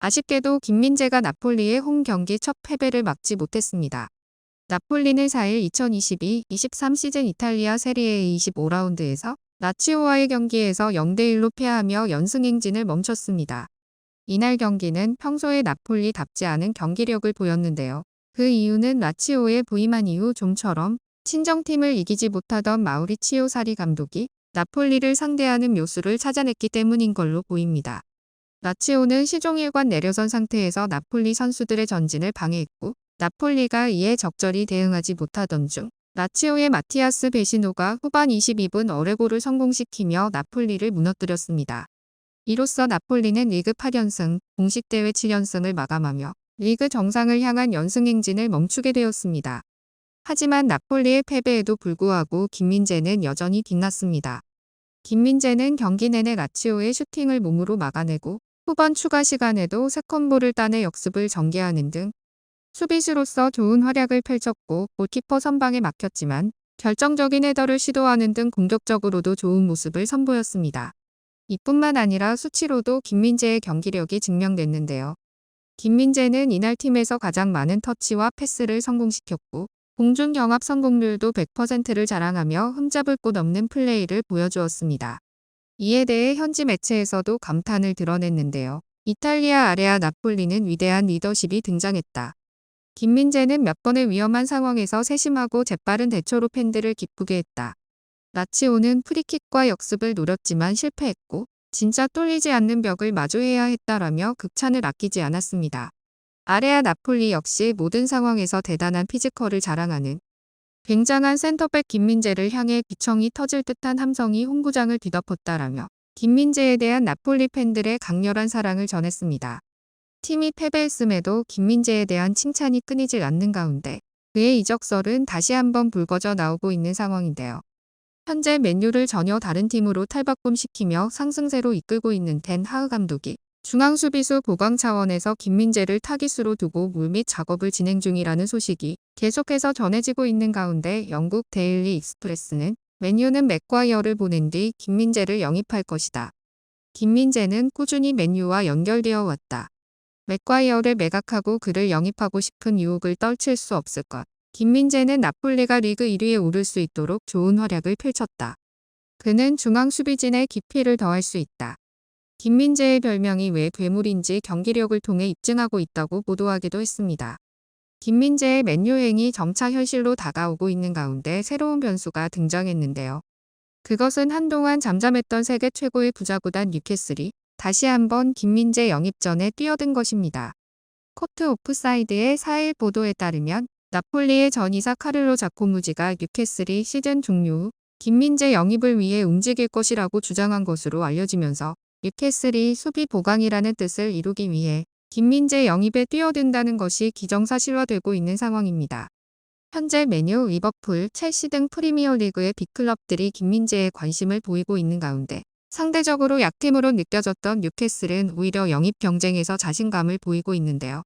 아쉽게도 김민재가 나폴리의 홈 경기 첫 패배를 막지 못했습니다. 나폴리는 4일 2022-23 시즌 이탈리아 세리에 25라운드에서 라치오와의 경기에서 0대1로 패하며 연승 행진을 멈췄습니다. 이날 경기는 평소에 나폴리답지 않은 경기력을 보였는데요. 그 이유는 라치오에 부임한 이후 좀처럼 친정팀을 이기지 못하던 마우리치오 사리 감독이 나폴리를 상대하는 묘수를 찾아냈기 때문인 걸로 보입니다. 라치오는 시종일관 내려선 상태에서 나폴리 선수들의 전진을 방해했고 나폴리가 이에 적절히 대응하지 못하던 중 라치오의 마티아스 베시노가 후반 22분 어레고를 성공시키며 나폴리를 무너뜨렸습니다. 이로써 나폴리는 리그 8연승, 공식 대회 7연승을 마감하며 리그 정상을 향한 연승 행진을 멈추게 되었습니다. 하지만 나폴리의 패배에도 불구하고 김민재는 여전히 빛났습니다. 김민재는 경기 내내 라치오의 슈팅을 몸으로 막아내고 후반 추가 시간에도 세컨볼을 따내 역습을 전개하는 등 수비수로서 좋은 활약을 펼쳤고 골키퍼 선방에 막혔지만 결정적인 헤더를 시도하는 등 공격적으로도 좋은 모습을 선보였습니다. 이뿐만 아니라 수치로도 김민재의 경기력이 증명됐는데요. 김민재는 이날 팀에서 가장 많은 터치와 패스를 성공시켰고 공중 경합 성공률도 100%를 자랑하며 흠잡을 곳 없는 플레이를 보여주었습니다. 이에 대해 현지 매체에서도 감탄을 드러냈는데요. 이탈리아 아레아 나폴리는 위대한 리더십이 등장했다. 김민재는 몇 번의 위험한 상황에서 세심하고 재빠른 대처로 팬들을 기쁘게 했다. 라치오는 프리킥과 역습을 노렸지만 실패했고 진짜 뚫리지 않는 벽을 마주해야 했다라며 극찬을 아끼지 않았습니다. 아레아 나폴리 역시 모든 상황에서 대단한 피지컬을 자랑하는 굉장한 센터백 김민재를 향해 귀청이 터질 듯한 함성이 홍구장을 뒤덮었다라며 김민재에 대한 나폴리 팬들의 강렬한 사랑을 전했습니다. 팀이 패배했음에도 김민재에 대한 칭찬이 끊이질 않는 가운데 그의 이적설은 다시 한번 불거져 나오고 있는 상황인데요. 현재 맨유를 전혀 다른 팀으로 탈바꿈시키며 상승세로 이끌고 있는 덴 하흐 감독이 중앙 수비수 보강 차원에서 김민재를 타깃으로 두고 물밑 작업을 진행 중이라는 소식이 계속해서 전해지고 있는 가운데 영국 데일리 익스프레스는 맨유는 맥과이어를 보낸 뒤 김민재를 영입할 것이다. 김민재는 꾸준히 맨유와 연결되어 왔다. 맥과이어를 매각하고 그를 영입하고 싶은 유혹을 떨칠 수 없을 것. 김민재는 나폴리가 리그 1위에 오를 수 있도록 좋은 활약을 펼쳤다. 그는 중앙 수비진의 깊이를 더할 수 있다. 김민재의 별명이 왜 괴물인지 경기력을 통해 입증하고 있다고 보도하기도 했습니다. 김민재의 맨유행이 점차 현실로 다가오고 있는 가운데 새로운 변수가 등장했는데요. 그것은 한동안 잠잠했던 세계 최고의 부자구단 뉴캐슬이 다시 한번 김민재 영입 전에 뛰어든 것입니다. 코트 오프사이드의 4일 보도에 따르면 나폴리의 전이사 카를로 자코무지가 뉴캐슬이 시즌 종료 후 김민재 영입을 위해 움직일 것이라고 주장한 것으로 알려지면서 뉴캐슬이 수비 보강이라는 뜻을 이루기 위해 김민재 영입에 뛰어든다는 것이 기정사실화되고 있는 상황입니다. 현재 메뉴, 리버풀, 첼시 등 프리미어리그의 빅클럽들이 김민재에 관심을 보이고 있는 가운데 상대적으로 약팀으로 느껴졌던 뉴캐슬은 오히려 영입 경쟁에서 자신감을 보이고 있는데요.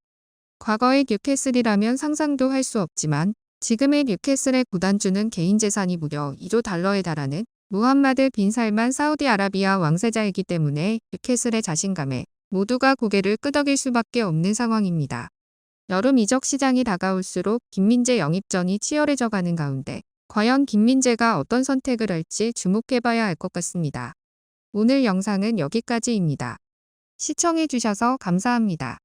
과거의 뉴캐슬이라면 상상도 할 수 없지만 지금의 뉴캐슬의 구단주는 개인 재산이 무려 2조 달러에 달하는 무함마드 빈 살만 사우디아라비아 왕세자이기 때문에 뉴캐슬의 자신감에 모두가 고개를 끄덕일 수밖에 없는 상황입니다. 여름 이적 시장이 다가올수록 김민재 영입전이 치열해져 가는 가운데 과연 김민재가 어떤 선택을 할지 주목해봐야 할 것 같습니다. 오늘 영상은 여기까지입니다. 시청해주셔서 감사합니다.